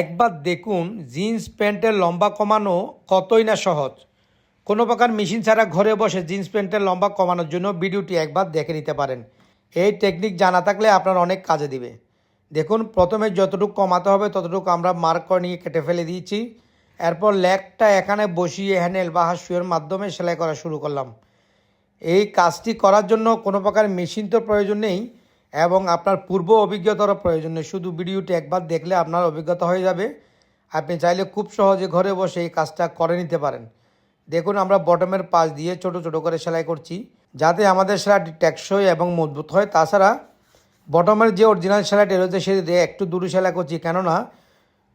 একবার দেখুন, জিন্স প্যান্টের লম্বা কমানো কতই না সহজ। কোনো প্রকার মেশিন ছাড়া ঘরে বসে জিন্স প্যান্টের লম্বা কমানোর জন্য ভিডিওটি একবার দেখে নিতে পারেন। এই টেকনিক জানা থাকলে আপনার অনেক কাজে দিবে। দেখুন, প্রথমে যতটুকু কমাতে হবে ততটুকু আমরা মার্ক করে নিয়ে কেটে ফেলে দিয়েছি। এরপর লেগটা এখানে বসিয়ে হ্যান্ডেল বা হাসুয়ের মাধ্যমে সেলাই করা শুরু করলাম। এই কাজটি করার জন্য কোনো প্রকার মেশিন তো প্রয়োজন নেই। এবং আপনার পূর্ব অভিজ্ঞতারও প্রয়োজন নেই। শুধু ভিডিওটি একবার দেখলে আপনার অভিজ্ঞতা হয়ে যাবে। আপনি চাইলে খুব সহজে ঘরে বসে এই কাজটা করে নিতে পারেন। দেখুন, আমরা বটমের পাশ দিয়ে ছোট ছোট করে সেলাই করছি, যাতে আমাদের সেলাইটি টেকসই এবং মজবুত হয়। তাছাড়া বটমের যে অরিজিনাল সেলাইটি রয়েছে সেটি একটু দূরে সেলাই করছি। কেননা,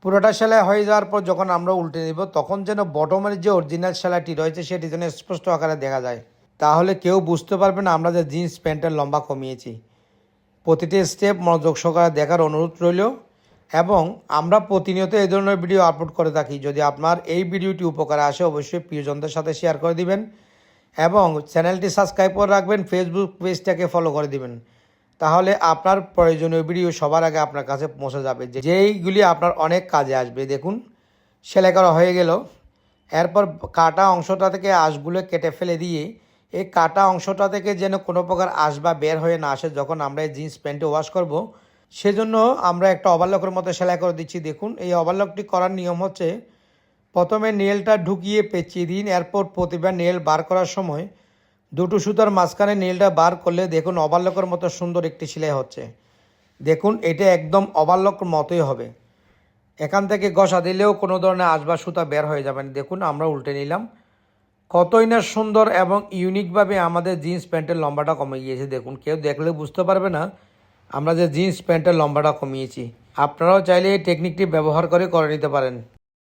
পুরোটা সেলাই হয়ে যাওয়ার পর যখন আমরা উল্টে দেব তখন যেন বটমের যে অরিজিনাল সেলাইটি রয়েছে, সেটি যেন স্পষ্ট আকারে দেখা যায়। তাহলে কেউ বুঝতে পারবে না, আমরা যে জিন্স, প্যান্টের লম্বা কমিয়েছি। প্রতিটি স্টেপ মনোযোগ সহকারে দেখার অনুরোধ রইল এবং আমরা প্রতিনিয়ত এই ধরনের ভিডিও আপলোড করে থাকি। যদি আপনার এই ভিডিওটি উপকারে আসে, অবশ্যই প্রিয়জনদের সাথে শেয়ার করে দিবেন এবং চ্যানেলটি সাবস্ক্রাইব করে রাখবেন ফেসবুক পেজটাকে ফলো করে দিবেন। তাহলে আপনার প্রয়োজনীয় ভিডিও সবার আগে আপনার কাছে পৌঁছে যাবে। যেইগুলি আপনার অনেক কাজে আসবে। দেখুন, সেলাই করা হয়ে গেল। এরপর কাটা অংশটা থেকে আঁশগুলো কেটে ফেলে দিয়ে এই কাটা অংশটা থেকে যেন কোনো প্রকার আসবা বের হয়ে না আসে যখন আমরা এই জিন্স প্যান্টে ওয়াশ করব, সেজন্য আমরা একটা ওভারলকের মতো সেলাই করে দিচ্ছি। দেখুন, এই ওভারলকটি করার নিয়ম হচ্ছে, প্রথমে নেলটা ঢুকিয়ে পেঁচিয়ে দিন, এরপর প্রতিবার নেল বার করার সময় দুটো সুতার মাঝখানে নেলটা বার করলে দেখুন ওভারলকের মতো সুন্দর একটি সেলাই হচ্ছে। দেখুন, এটা একদম ওভারলকের মতোই হবে। এখান থেকে ঘষা দিলেও কোনো ধরনের আসবা সুতা বের হয়ে যাবে না। দেখুন, আমরা উল্টে নিলাম। কতই না সুন্দর এবং ইউনিকভাবে আমাদের জিন্স প্যান্টের লম্বাটা কমে গিয়েছে। দেখুন, কেউ দেখলে বুঝতে পারবে না, আমরা যে জিন্স প্যান্টের লম্বাটা কমিয়েছি। আপনারাও চাইলে এই টেকনিকটি ব্যবহার করে করে নিতে পারেন।